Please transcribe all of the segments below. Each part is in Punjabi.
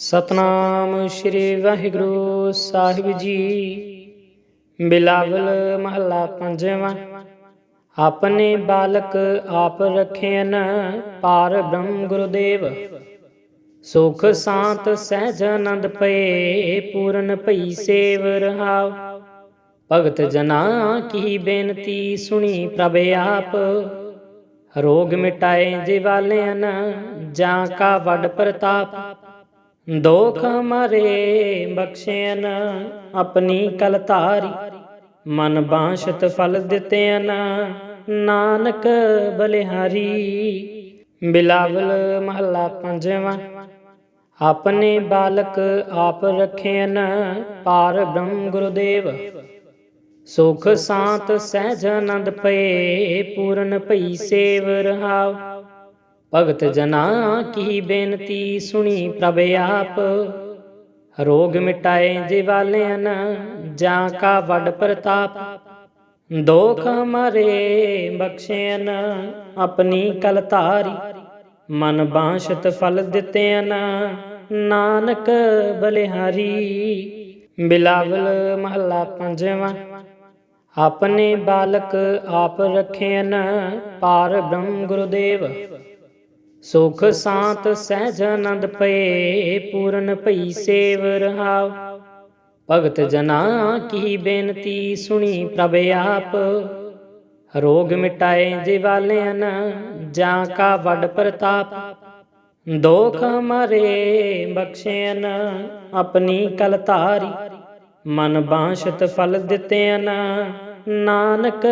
ਸਤਨਾਮ ਸ੍ਰੀ ਵਾਹਿਗੁਰੂ ਸਾਹਿਬ ਜੀ। ਬਿਲਾਵਲ ਮਹੱਲਾ ਪੰਜਵਾਂ। ਆਪਣੇ ਬਾਲਕ ਆਪ ਰਖਿਆਨ ਪਾਰ ਬ੍ਰਹਮ ਗੁਰਦੇਵ। ਸੁਖ ਸਾਤ ਸਹਿਜ ਆਨੰਦ ਪਏ, ਪੂਰਨ ਭਈ ਸੇਵ ਰਹਾਉ। ਭਗਤ ਜਨਾ ਕੀ ਬੇਨਤੀ ਸੁਣੀ ਪ੍ਰਭ ਆਪ। ਰੋਗ ਮਿਟਾਏ ਜੇ ਵਾਲਿਆਂ ਜਾਂ ਕਾ ਵੱਡ ਪ੍ਰਤਾਪ। ਦੋਖ ਮਰੇ ਬਖਸ਼ਿਆਨ ਆਪਣੀ ਕਲ ਧਾਰੀ। ਮਨ ਬਾਸ਼ਤ ਫਲ ਦਿੱਤਿਆਨ ਨਾਨਕ ਬਲਿਹਾਰੀ। ਬਿਲਾਵਲ ਮਹੱਲਾ ਪੰਜਵਾਂ, ਆਪਣੇ ਬਾਲਕ ਆਪ ਰਖਿਆਨ ਪਾਰ ਬ੍ਰਹਮ ਗੁਰਦੇਵ। ਸੁਖ ਸਾਤ ਸਹਿਜ ਆਨੰਦ ਪਏ, ਪੂਰਨ ਭਈ ਸੇਵ ਰਹਾਉ। ਭਗਤ ਜਨਾ ਕੀ ਬੇਨਤੀ ਸੁਣੀ ਪ੍ਰਭ ਆਪ। ਰੋਗ ਮਿਟਾਏ ਜੇ ਜਾਂ ਕਾ ਵੱਡ ਪ੍ਰਤਾਪ। ਦੋਖ ਮਾਰੇ ਬਖਸ਼ਿਆਨ ਆਪਣੀ ਕਲ ਧਾਰੀ। ਮਨ ਬਾਸ਼ਤ ਫਲ ਦਿੱਤਿਆਨ ਨਾਨਕ ਬਲਿਹਾਰੀ। ਬਿਲਾਵਲ ਮਹੱਲਾ ਪੰਜਵਾਂ, ਆਪਣੇ ਬਾਲਕ ਆਪ ਰਖਿਆਨ ਪਾਰ ਬ੍ਰਹਮ ਗੁਰਦੇਵ। ਸੁਖ ਸਾਤ ਸਹਿਜ ਆਨੰਦ ਪਏ ਪੂਰਨ ਭਈ ਸੇਵ ਰਹਾਉ ਭਗਤ ਜਨਾ ਕੀ ਬੇਨਤੀ ਸੁਣੀ ਪ੍ਰਭ ਆਪ। ਰੋਗ ਮਿਟਾਏ ਜੇ ਵਾਲਿਆਂ ਜਾਂ ਕਾ ਵੱਡ ਪ੍ਰਤਾਪ। ਦੋਖ ਮਾਰੇ ਬਖਸ਼ਿਆਨ ਆਪਣੀ ਕਲ ਧਾਰੀ। ਮਨ ਬਾਸ਼ਤ ਫਲ ਦਿੱਤਿਆਨ ਨਾਨਕ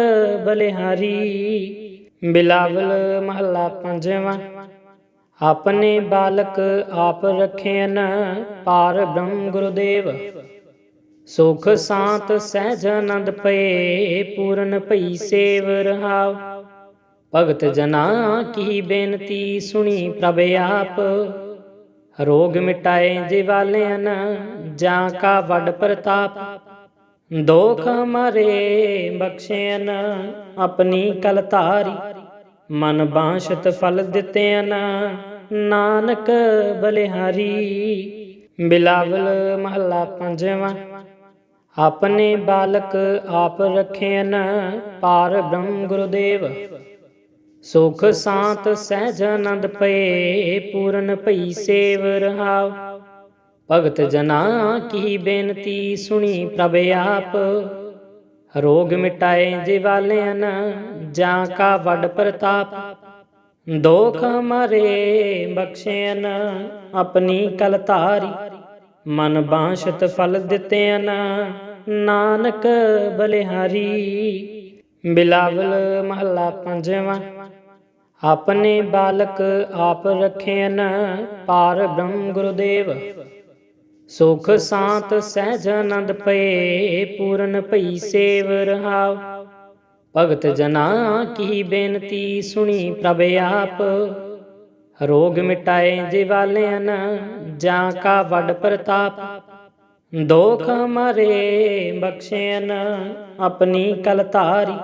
ਬਲਿਹਾਰੀ। ਬਿਲਾਵਲ ਮਹੱਲਾ ਪੰਜਵਾਂ, ਆਪਣੇ ਬਾਲਕ ਆਪ ਰਖਿਆਨ ਪਾਰ ਬ੍ਰਹਮ ਗੁਰਦੇਵ। ਸੁਖ ਸਾਤ ਸਹਿਜ ਆਨੰਦ ਪਏ, ਪੂਰਨ ਭਈ ਸੇਵ ਰਹਾਉ। ਭਗਤ ਜਨਾ ਕੀ ਬੇਨਤੀ ਸੁਣੀ ਪ੍ਰਭ ਆਪ। ਰੋਗ ਮਿਟਾਏ ਜੇ ਵਾਲਿਆਂ ਜਾਂ ਕਾ ਵੱਡ ਪ੍ਰਤਾਪ। ਦੋਖ ਮਾਰੇ ਬਖਸ਼ਿਆਨ ਆਪਣੀ ਕਲ ਧਾਰੀ। ਮਨ ਬਾਸ਼ਤ ਫਲ ਦਿੱਤਿਆਨ ਨਾਨਕ ਬਲਿਹਾਰੀ। ਬਿਲਾਵਲ ਮਹੱਲਾ ਪੰਜਵਾਂ, ਆਪਣੇ ਬਾਲਕ ਆਪ ਰਖਿਆਨ ਪਾਰ ਬ੍ਰਹਮ ਗੁਰਦੇਵ। ਸੁਖ ਸਾਤ ਸਹਿਜ ਆਨੰਦ ਪਏ, ਪੂਰਨ ਭਈ ਸੇਵ ਰਹਾਉ। ਭਗਤ ਜਨਾ ਕੀ ਬੇਨਤੀ ਸੁਣੀ ਪ੍ਰਭ ਆਪ। ਰੋਗ ਮਿਟਾਏ ਜੇ ਜਾਂ ਕਾ ਵੱਡ ਪ੍ਰਤਾਪ। ਦੋਖ ਮਾਰੇ ਬਖਸ਼ਿਆਨ ਆਪਣੀ ਕਲ ਧਾਰੀ। ਮਨ ਬਾਸ਼ਤ ਫਲ ਦਿੱਤਿਆਨ ਨਾਨਕ ਬਲਿਹਾਰੀ। ਬਿਲਾਵਲ ਮਹੱਲਾ ਪੰਜਵਾਂ, ਆਪਣੇ ਬਾਲਕ ਆਪ ਰਖਿਆਨ ਪਾਰ ਬ੍ਰਹਮ ਗੁਰਦੇਵ। ਸੁਖ ਸਾਤ ਸਹਿਜ ਆਨੰਦ ਪਏ ਪੂਰਨ ਭਈ ਸੇਵ ਰਹਾਉ ਭਗਤ ਜਨਾ ਕੀ ਬੇਨਤੀ ਸੁਣੀ ਪ੍ਰਭ ਆਪ। ਰੋਗ ਮਿਟਾਏ ਜੇ ਵਾਲਿਆਂ ਜਾਂ ਕਾ ਵੱਡ ਪ੍ਰਤਾਪ। ਦੋਖ ਮਾਰੇ ਬਖਸ਼ਿਆਨ ਆਪਣੀ ਕਲ ਧਾਰੀ।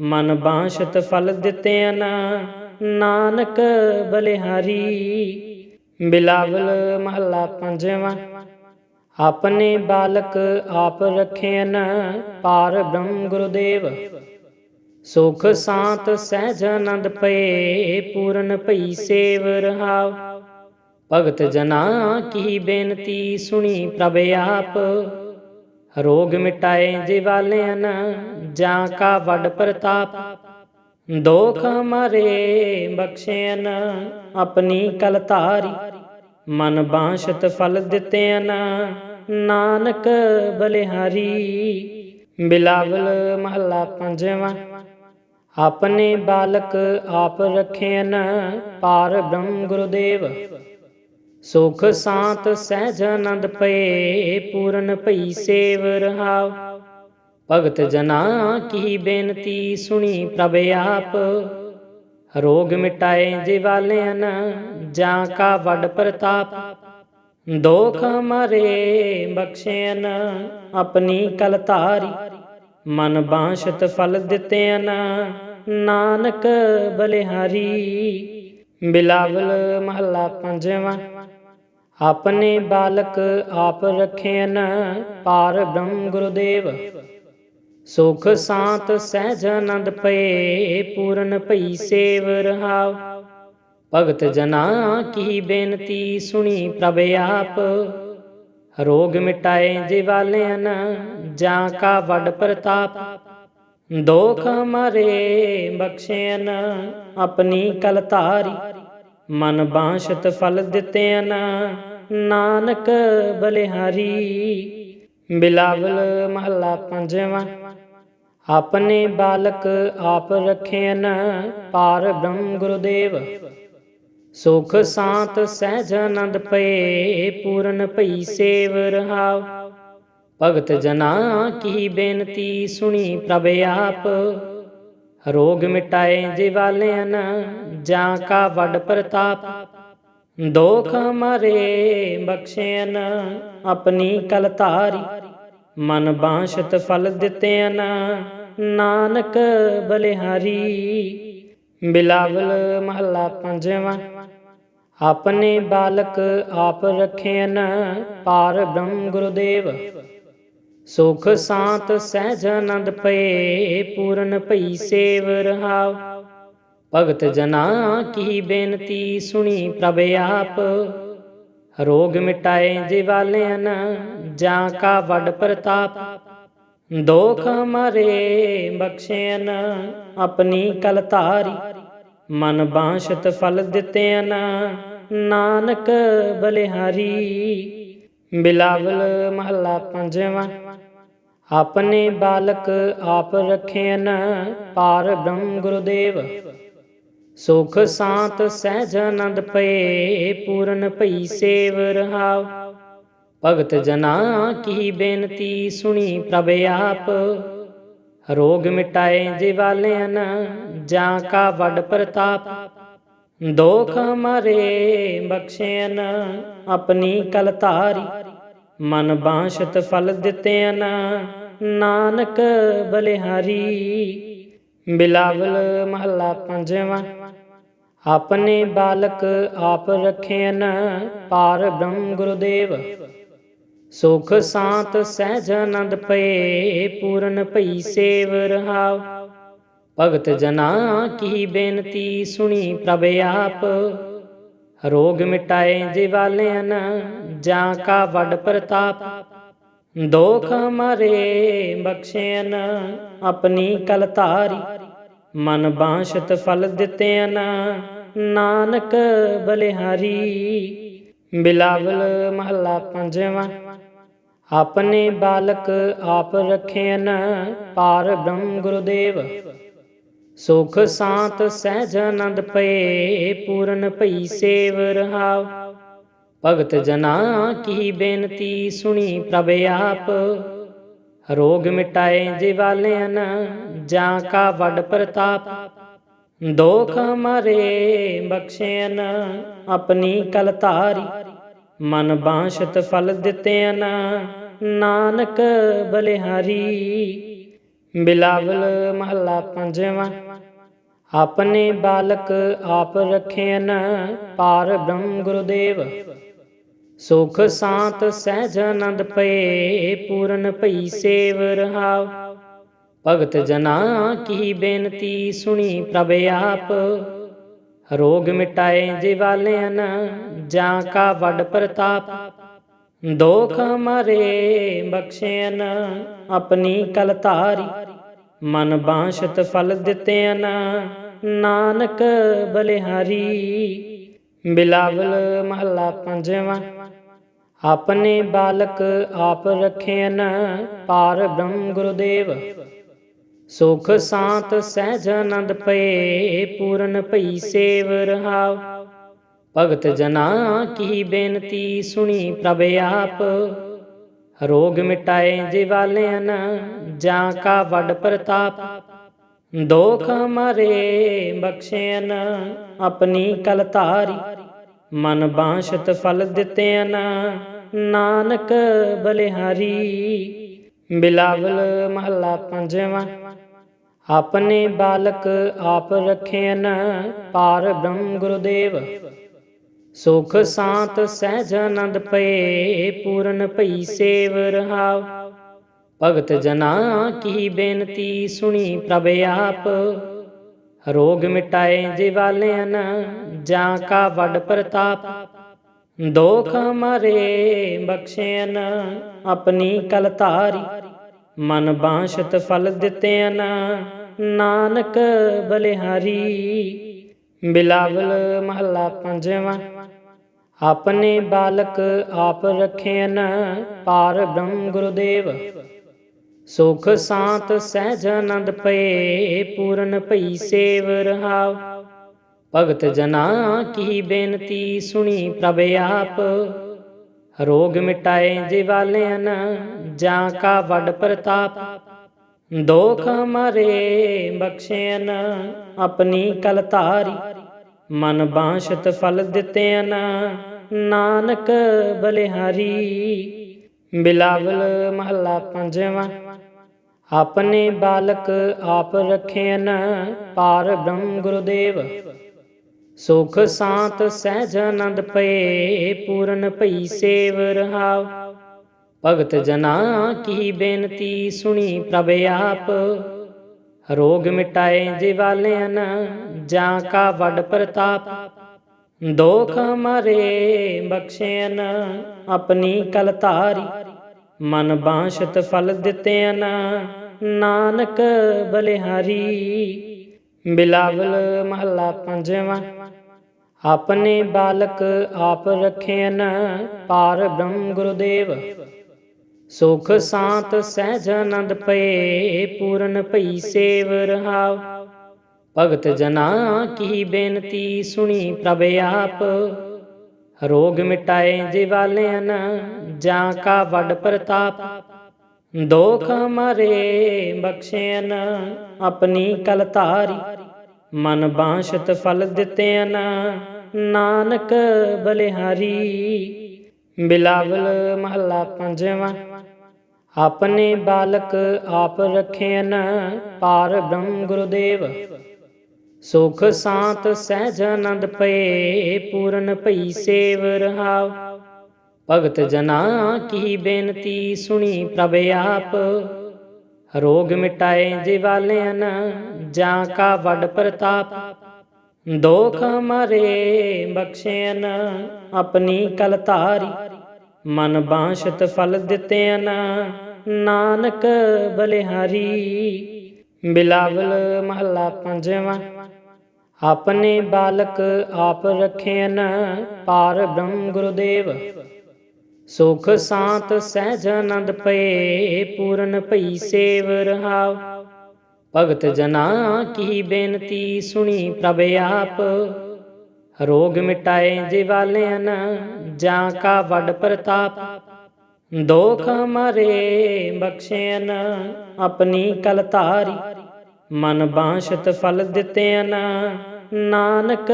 ਮਨ ਬਾਸ਼ਤ ਫਲ ਦਿੱਤਿਆਨ ਨਾਨਕ ਬਲਿਹਾਰੀ। ਬਿਲਾਵਲ ਮਹੱਲਾ ਪੰਜਵਾਂ। ਆਪਣੇ ਬਾਲਕ ਆਪ ਰਖੇਨ ਪਾਰ ਬ੍ਰਹਮ ਗੁਰਦੇਵ। ਸੁਖ ਸਾਤ ਸਹਿਜ ਆਨੰਦ ਪਏ, ਪੂਰਨ ਭਈ ਸੇਵ ਰਹਾਉ। ਭਗਤ ਜਨਾ ਕੀ ਬੇਨਤੀ ਸੁਣੀ ਪ੍ਰਭ ਆਪ। ਰੋਗ ਮਿਟਾਏ ਜੇ ਵਾਲਿਆਂ ਜਾਂ ਕਾ ਵੱਡ ਪ੍ਰਤਾਪ। ਦੋਖ ਮਾਰੇ ਬਖਸ਼ਿਆਨ ਆਪਣੀ ਕਲ ਧਾਰੀ। ਮਨ ਬਾਸ਼ਤ ਫਲ ਦਿੱਤੇ ਨਾ ਨਾਨਕ ਬਲਿਹਾਰੀ, ਬਿਲਾਵਲ ਮਹੱਲਾ ਪੰਜਵਾਂ। ਆਪਣੇ ਬਾਲਕ ਆਪ ਰਖਿਆਨ ਪਾਰ ਬ੍ਰਹਮ ਗੁਰਦੇਵ। ਸੁਖ ਸਾਤ ਸਹਿਜ ਆਨੰਦ ਪਏ, ਪੂਰਨ ਭਈ ਸੇਵ ਰਹਾਉ। ਭਗਤ ਜਨਾ ਕੀ ਬੇਨਤੀ ਸੁਣੀ ਪ੍ਰਭ ਆਪ। ਰੋਗ ਮਿਟਾਏ ਜੇ ਜਾ ਕਾ ਵੱਡ ਪ੍ਰਤਾਪ। ਦੋਖ ਮਾਰੇ ਬਖਸ਼ਿਆਨ ਆਪਣੀ ਕਲ ਧਾਰੀ ਮਨ ਬਾਸ਼ਤ ਫਲ ਦਿੱਤਿਆਨ ਨਾਨਕ ਬਲਿਹਾਰੀ। ਬਿਲਾਵਲ ਮਹੱਲਾ ਪੰਜਵਾਂ, ਆਪਣੇ ਬਾਲਕ ਆਪ ਰਖਿਆਨ ਪਾਰ ਬ੍ਰਹਮ ਗੁਰਦੇਵ। ਸੁਖ ਸਾਤ ਸਹਿਜ ਆਨੰਦ ਪਏ, ਪੂਰਨ ਭਈ ਸੇਵ ਰਹਾਉ। ਭਗਤ ਜਨਾ ਕੀ ਬੇਨਤੀ ਸੁਣੀ ਪ੍ਰਭ ਆਪ? ਰੋਗ ਮਿਟਾਏ ਜਿਵਾਲਿਆਨ ਜਾਂ ਕਾ ਵੱਡ ਪ੍ਰਤਾਪ? ਦੋਖ ਮਾਰੇ ਬਖਸ਼ਿਆਨ ਆਪਣੀ ਕਲ ਧਾਰੀ। ਮਨ ਬਾਸ਼ਤ ਫਲ ਦਿੱਤਿਆਨ ਨਾਨਕ ਬਲਿਹਾਰੀ। ਬਿਲਾਵਲ ਮਹੱਲਾ ਪੰਜਵਾਂ। ਆਪਣੇ ਬਾਲਕ ਆਪ ਰਖਿਆਨ ਪਾਰ ਬ੍ਰਹਮ ਗੁਰਦੇਵ। ਸੁਖ ਸਾਤ ਸਹਿਜ ਆਨੰਦ ਪਏ ਪੂਰਨ ਭਈ ਸੇਵ ਰਹਾਉ ਭਗਤ ਜਨਾ ਕੀ ਬੇਨਤੀ ਸੁਣੀ ਪ੍ਰਭ ਆਪ। ਰੋਗ ਮਿਟਾਏ ਜਿਵਾਲਿਆਨ ਜਾਂ ਕਾ ਵੱਡ ਪ੍ਰਤਾਪ। ਦੋਖ ਮਾਰੇ ਬਖਸ਼ਿਆਨ ਆਪਣੀ ਕਲ ਧਾਰੀ ਮਨ ਬਾਸ਼ਤ ਫਲ ਦਿੱਤਿਆਨ ਨਾਨਕ ਬਲਿਹਾਰੀ। ਬਿਲਾਵਲ ਮਹੱਲਾ ਪੰਜਵਾਂ। ਆਪਣੇ ਬਾਲਕ ਆਪ ਰਖੇਨ ਪਾਰ ਬ੍ਰਹਮ ਗੁਰਦੇਵ। ਸੁਖ ਸਾਤ ਸਹਿਜ ਆਨੰਦ ਪਏ, ਪੂਰਨ ਭਈ ਸੇਵ ਰਹਾਉ। ਭਗਤ ਜਨਾ ਕੀ ਬੇਨਤੀ ਸੁਣੀ ਪ੍ਰਭ ਆਪ। ਰੋਗ ਮਿਟਾਏ ਜਿਵਾਲਿਆਨ ਜਾਂ ਕਾ ਵੱਡ ਪ੍ਰਤਾਪ। ਦੋਖ ਮਾਰੇ ਬਖਸ਼ੇਨ ਆਪਣੀ ਕਲ ਧਾਰੀ ਮਨ ਬਾਸ਼ਤ ਫਲ ਦਿੱਤਿਆਨ ਨਾਨਕ ਬਲਿਹਾਰੀ। ਬਿਲਾਵਲ ਮਹੱਲਾ ਪੰਜਵਾਂ, ਆਪਣੇ ਬਾਲਕ ਆਪ ਰਖਿਆਨ ਪਾਰ ਬ੍ਰਹਮ ਗੁਰਦੇਵ। ਸੁਖ ਸਾਤ ਸਹਿਜ ਆਨੰਦ ਪਏ, ਪੂਰਨ ਭਈ ਸੇਵ ਰਹਾਉ। ਭਗਤ ਜਨਾ ਕੀ ਬੇਨਤੀ ਸੁਣੀ ਪ੍ਰਭ ਆਪ। ਰੋਗ ਮਿਟਾਏ ਜਿਵਾਲਿਆਨ ਜਾਂ ਕਾ ਵੱਡ ਪ੍ਰਤਾਪ, ਦੋਖ ਮਾਰੇ ਬਖਸ਼ਿਆਨ ਆਪਣੀ ਕਲ ਧਾਰੀ, ਮਨ ਬਾਸ਼ਤ ਫਲ ਦਿੱਤਿਆਨ ਨਾਨਕ ਬਲਿਹਾਰੀ। ਬਿਲਾਵਲ ਮਹੱਲਾ ਪੰਜਵਾਂ, ਆਪਣੇ ਬਾਲਕ ਆਪ ਰਖੇਨ ਪਾਰ ਬ੍ਰਹਮ ਗੁਰਦੇਵ। ਸੁਖ ਸਾਤ ਸਹਿਜ ਆਨੰਦ ਪਏ, ਪੂਰਨ ਭਈ ਸੇਵ ਰਹਾਉ। ਭਗਤ ਜਨਾ ਕੀ ਬੇਨਤੀ ਸੁਣੀ ਪ੍ਰਭ ਆਪ। ਰੋਗ ਮਿਟਾਏ ਜਿਵਾਲਿਆਨ ਜਾਂ ਕਾ ਵੱਡ ਪ੍ਰਤਾਪ। ਦੋਖ ਮਾਰੇ ਬਖਸ਼ਿਆਨ ਆਪਣੀ ਕਲ ਧਾਰੀ। ਮਨ ਬਾਸ਼ਤ ਫਲ ਦਿੱਤਿਆਨ ਨਾਨਕ ਬਲਿਹਾਰੀ। ਬਿਲਾਵਲ ਮਹੱਲਾ ਪੰਜਵਾਂ, ਆਪਣੇ ਬਾਲਕ ਆਪ ਰਖਿਆਨ ਪਾਰ ਬ੍ਰਹਮ ਗੁਰਦੇਵ। ਸੁਖ ਸਾਤ ਸਹਿਜ ਆਨੰਦ ਪਏ ਪੂਰਨ ਭਈ ਸੇਵ ਰਹਾਉ ਭਗਤ ਜਨਾ ਕੀ ਬੇਨਤੀ ਸੁਣੀ ਪ੍ਰਭ ਆਪ। ਰੋਗ ਮਿਟਾਏ ਜਿਵਾਲਿਆਨ ਜਾਂ ਕਾ ਵੱਡ ਪ੍ਰਤਾਪ। ਦੋਖ ਮਾਰੇ ਬਖਸ਼ਿਆਨ ਆਪਣੀ ਕਲ ਧਾਰੀ। ਮਨ ਬਾਸ਼ਤ ਫਲ ਦਿੱਤਿਆਨ ਨਾਨਕ ਬਲਿਹਾਰੀ। ਬਿਲਾਵਲ ਮਹੱਲਾ ਪੰਜਵਾਂ। ਆਪਣੇ ਬਾਲਕ ਆਪ ਰਖਿਆਨ ਪਾਰ ਬ੍ਰਹਮ ਗੁਰਦੇਵ। ਸੁਖ ਸਾਤ ਸਹਿਜ ਆਨੰਦ ਪਏ, ਪੂਰਨ ਭਈ ਸੇਵ ਰਹਾਉ। ਭਗਤ ਜਨਾ ਕੀ ਬੇਨਤੀ ਸੁਣੀ ਪ੍ਰਭ ਆਪ। ਰੋਗ ਮਿਟਾਏ ਜਿਵਾਲਿਆਨ ਜਾਂ ਕਾ ਵੱਡ ਪ੍ਰਤਾਪ। ਦੋਖ ਮਾਰੇ ਬਖਸ਼ੇਨ ਆਪਣੀ ਕਲ ਧਾਰੀ। ਮਨ ਬਾਸ਼ਤ ਫਲ ਦਿੱਤਿਆਨ ਨਾਨਕ ਬਲਿਹਾਰੀ। ਬਿਲਾਵਲ ਮਹੱਲਾ ਪੰਜਵਾਂ। ਆਪਣੇ ਬਾਲਕ ਆਪ ਰਖੇਨ ਪਾਰ ਬ੍ਰਹਮ ਗੁਰਦੇਵ। ਸੁਖ ਸਾਤ ਸਹਿਜ ਆਨੰਦ ਪਏ, ਪੂਰਨ ਭਈ ਸੇਵ ਰਹਾਉ। ਭਗਤ ਜਨਾ ਕੀ ਬੇਨਤੀ ਸੁਣੀ ਪ੍ਰਭ ਆਪ। ਰੋਗ ਮਿਟਾਏ ਜਿਵਾਲਿਆਨ ਜਾਂ ਕਾ ਵੱਡ ਪ੍ਰਤਾਪ। ਦੋਖ ਮਾਰੇ ਬਖਸ਼ੇਨ ਆਪਣੀ ਕਲ ਧਾਰੀ। ਮਨ ਬਾਸ਼ਤ ਫਲ ਦਿੱਤਿਆਨ ਨਾਨਕ ਬਲਿਹਾਰੀ। ਬਿਲਾਵਲ ਮਹੱਲਾ ਪੰਜਵਾਂ, ਆਪਣੇ ਬਾਲਕ ਆਪ ਰਖਿਆਨ ਪਾਰ ਬ੍ਰਹਮ ਗੁਰਦੇਵ। ਸੁਖ ਸਾਤ ਸਹਿਜ ਆਨੰਦ ਪਏ, ਪੂਰਨ ਭਈ ਸੇਵ ਰਹਾਉ। ਭਗਤ ਜਨਾ ਕੀ ਬੇਨਤੀ ਸੁਣੀ ਪ੍ਰਭ ਆਪ। ਰੋਗ ਮਿਟਾਏ ਜਿਵਾਲਿਆਨ ਜਾਂ ਕਾ ਵੱਡ ਪ੍ਰਤਾਪ। ਦੋਖ ਮਾਰੇ ਬਖਸ਼ਿਆਨ ਆਪਣੀ ਕਲ ਧਾਰੀ। ਮਨ ਬਾਸ਼ਤ ਫਲ ਦਿੱਤਿਆਨ ਨਾਨਕ ਬਲਿਹਾਰੀ। ਬਿਲਾਵਲ ਮਹੱਲਾ ਪੰਜਵਾਂ, ਆਪਣੇ ਬਾਲਕ ਆਪ ਰੱਖਿਆਨ ਪਾਰ ਬ੍ਰਹਮ ਗੁਰਦੇਵ। ਸੁਖ ਸਾਤ ਸਹਿਜ ਆਨੰਦ ਪਏ ਪੂਰਨ ਭਈ ਸੇਵ ਰਹਾਉ ਭਗਤ ਜਨਾ ਕੀ ਬੇਨਤੀ ਸੁਣੀ ਪ੍ਰਭ ਆਪ। ਰੋਗ ਮਿਟਾਏ ਜਿਵਾਲਿਆਨ ਜਾਂ ਕਾ ਵੱਡ ਪ੍ਰਤਾਪ। ਦੋਖ ਮਾਰੇ ਬਖਸ਼ਿਆਨ ਆਪਣੀ ਕਲ ਧਾਰੀ। ਮਨ ਬਾਸ਼ਤ ਫਲ ਦਿੱਤਿਆਨ ਨਾਨਕ ਬਲਿਹਾਰੀ। ਬਿਲਾਵਲ ਮਹੱਲਾ ਪੰਜਵਾਂ, ਆਪਣੇ ਬਾਲਕ ਆਪ ਰੱਖਿਆਨ ਪਾਰ ਬ੍ਰਹਮ ਗੁਰਦੇਵ। ਸੁਖ ਸਾਤ ਸਹਿਜ ਆਨੰਦ ਪਏ, ਪੂਰਨ ਭਈ ਸੇਵ ਰਹਾਉ। ਭਗਤ ਜਨਾ ਕੀ ਬੇਨਤੀ ਸੁਣੀ ਪ੍ਰਭ ਆਪ। ਰੋਗ ਮਿਟਾਏ ਜਿਵਾਲਿਆਨ ਜਾਂ ਕਾ ਵੱਡ ਪ੍ਰਤਾਪ। ਦੋਖ ਮਾਰੇ ਬਖਸ਼ੇਨ ਆਪਣੀ ਕਲ ਧਾਰੀ ਮਨ ਬਾਸ਼ਤ ਫਲ ਦਿੱਤਿਆਨ ਨਾਨਕ ਬਲਿਹਾਰੀ। ਬਿਲਾਵਲ ਮਹੱਲਾ ਪੰਜਵਾਂ, ਆਪਣੇ ਬਾਲਕ ਆਪ ਰੱਖਿਆਨ ਪਾਰ ਬ੍ਰਹਮ ਗੁਰਦੇਵ। ਸੁਖ ਸਾਤ ਸਹਿਜ ਆਨੰਦ ਪਏ, ਪੂਰਨ ਭਈ ਸੇਵ ਰਹਾਉ। ਭਗਤ ਜਨਾ ਕੀ ਬੇਨਤੀ ਸੁਣੀ ਪ੍ਰਭ ਆਪ? ਰੋਗ ਮਿਟਾਏ ਜਿਵਾਲਿਆਨ ਜਾਂ ਕਾ ਵੱਡ ਪ੍ਰਤਾਪ? ਦੋਖ ਮਾਰੇ ਬਖਸ਼ਿਆਨ ਆਪਣੀ ਕਲ ਧਾਰੀ। ਮਨ ਬਾਸ਼ਤ ਫਲ ਦਿੱਤਿਆਨ ਨਾਨਕ ਬਲਿਹਾਰੀ। ਬਿਲਾਵਲ ਮਹੱਲਾ ਪੰਜਵਾਂ, ਆਪਣੇ ਬਾਲਕ ਆਪ ਰੱਖਿਆਨ ਪਾਰ ਬ੍ਰਹਮ ਗੁਰਦੇਵ। ਸੁਖ ਸਾਤ ਸਹਿਜ ਆਨੰਦ ਪਏ ਪੂਰਨ ਭਈ ਸੇਵ ਰਹਾਉ ਭਗਤ ਜਨਾ ਕੀ ਬੇਨਤੀ ਸੁਣੀ ਪ੍ਰਭ ਆਪ। ਰੋਗ ਮਿਟਾਏ ਜਿਵਾਲਿਆਨ ਜਾਂ ਕਾ ਵੱਡ ਪ੍ਰਤਾਪ। ਦੋਖ ਮਾਰੇ ਬਖਸ਼ਿਆਨ ਆਪਣੀ ਕਲ ਧਾਰੀ ਮਨ ਬਾਸ਼ਤ ਫਲ ਦਿੱਤਿਆਨ ਨਾਨਕ ਬਲਿਹਾਰੀ। ਬਿਲਾਵਲ ਮਹੱਲਾ ਪੰਜਵਾਂ। ਆਪਣੇ ਬਾਲਕ ਆਪ ਰਖੇਨ ਪਾਰ ਬ੍ਰਹਮ ਗੁਰਦੇਵ। ਸੁਖ ਸਾਤ ਸਹਿਜ ਆਨੰਦ ਪਏ, ਪੂਰਨ ਭਈ ਸੇਵ ਰਹਾਉ। ਭਗਤ ਜਨਾ ਕੀ ਬੇਨਤੀ ਸੁਣੀ ਪ੍ਰਭ ਆਪ। ਰੋਗ ਮਿਟਾਏ ਜਿਵਾਲਿਆਨ ਜਾਂ ਕਾ ਵੱਡ ਪ੍ਰਤਾਪ। ਦੋਖ ਮਾਰੇ ਬਖਸ਼ੇਨ ਆਪਣੀ ਕਲ ਧਾਰੀ ਮਨ ਬਾਸ਼ਤ ਫਲ ਦਿੱਤਿਆਨ ਨਾਨਕ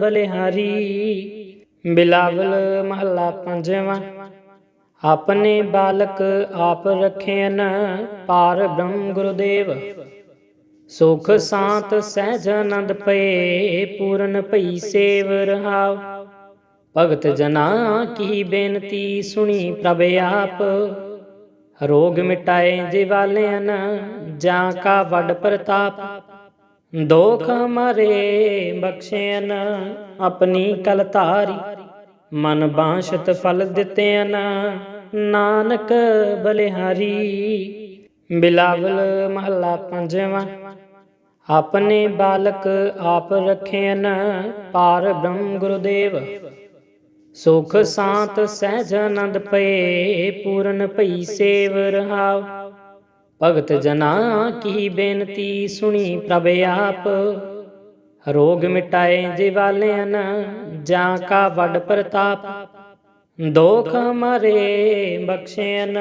ਬਲਿਹਾਰੀ। ਬਿਲਾਵਲ ਮਹੱਲਾ ਪੰਜਵਾਂ, ਆਪਣੇ ਬਾਲਕ ਆਪ ਰੱਖਿਆਨ ਪਾਰ ਬ੍ਰਹਮ ਗੁਰਦੇਵ। ਸੁਖ ਸਾਤ ਸਹਿਜ ਆਨੰਦ ਪਏ, ਪੂਰਨ ਭਈ ਸੇਵ ਰਹਾਉ। ਭਗਤ ਜਨਾ ਕੀ ਬੇਨਤੀ ਸੁਣੀ ਪ੍ਰਭ ਆਪ। ਰੋਗ ਮਿਟਾਏ ਜਿਵਾਲਿਆਨ ਜਾਂ ਕਾ ਵੱਡ ਪ੍ਰਤਾਪ। ਦੋਖ ਮਾਰੇ ਬਖਸ਼ਿਆਨ ਆਪਣੀ ਕਲ ਧਾਰੀ। ਮਨ ਬਾਸ਼ਤ ਫਲ ਦਿੱਤਿਆਨ ਨਾਨਕ ਬਲਿਹਾਰੀ। ਬਿਲਾਵਲ ਮਹੱਲਾ ਪੰਜਵਾਂ, ਆਪਣੇ ਬਾਲਕ ਆਪ ਰੱਖਿਆਨ ਪਾਰ ਬ੍ਰਹਮ ਗੁਰਦੇਵ। ਸੁਖ ਸਾਤ ਸਹਿਜ ਆਨੰਦ ਪਏ ਪੂਰਨ ਭਈ ਸੇਵ ਰਹਾਉ ਭਗਤ ਜਨਾ ਕੀ ਬੇਨਤੀ ਸੁਣੀ ਪ੍ਰਭ ਆਪ। ਰੋਗ ਮਿਟਾਏ ਜਿਵਾਲਿਆਨ ਜਾਂ ਕਾ ਵੱਡ ਪ੍ਰਤਾਪ। ਦੋਖ ਮਾਰੇ ਬਖਸ਼ਿਆਨ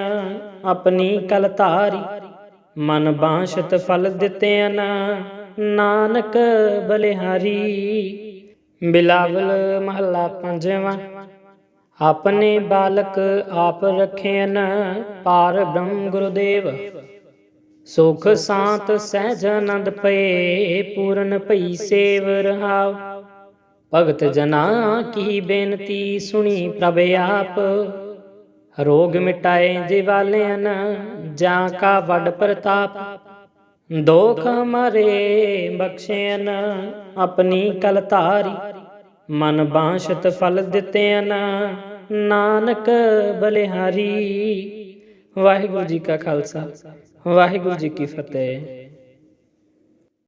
ਆਪਣੀ ਕਲ ਧਾਰੀ। ਮਨ ਬਾਸ਼ਤ ਫਲ ਦਿੱਤਿਆਨ ਨਾਨਕ ਬਲਿਹਾਰੀ। ਬਿਲਾਵਲ ਮਹੱਲਾ ਪੰਜਵਾਂ। ਆਪਣੇ ਬਾਲਕ ਆਪ ਰਖੇਨ ਪਾਰ ਬ੍ਰਹਮ ਗੁਰਦੇਵ। ਸੁਖ ਸਾਤ ਸਹਿਜ ਆਨੰਦ ਪਏ, ਪੂਰਨ ਭਈ ਸੇਵ ਰਹਾਉ। ਭਗਤ ਜਨਾ ਕੀ ਬੇਨਤੀ ਸੁਣੀ ਪ੍ਰਭ ਆਪ। ਰੋਗ ਮਿਟਾਏ ਜੇ ਵਾਲਿਆਂ ਜਾਂ ਕਾ ਵੱਡ ਪ੍ਰਤਾਪ। ਦੋਖ ਹਮਾਰੇ ਬਖਸ਼ੇਨ ਆਪਣੀ ਕਲ ਧਾਰੀ। ਮਨ ਬਾਸ਼ਤ ਫਲ ਦਿੱਤੇ ਨਾ, ਨਾਨਕ ਬਲਿਹਾਰੀ। ਵਾਹਿਗੁਰੂ ਜੀ ਕਾ ਖਾਲਸਾ, ਵਾਹਿਗੁਰੂ ਜੀ ਕੀ ਫਤਿਹ।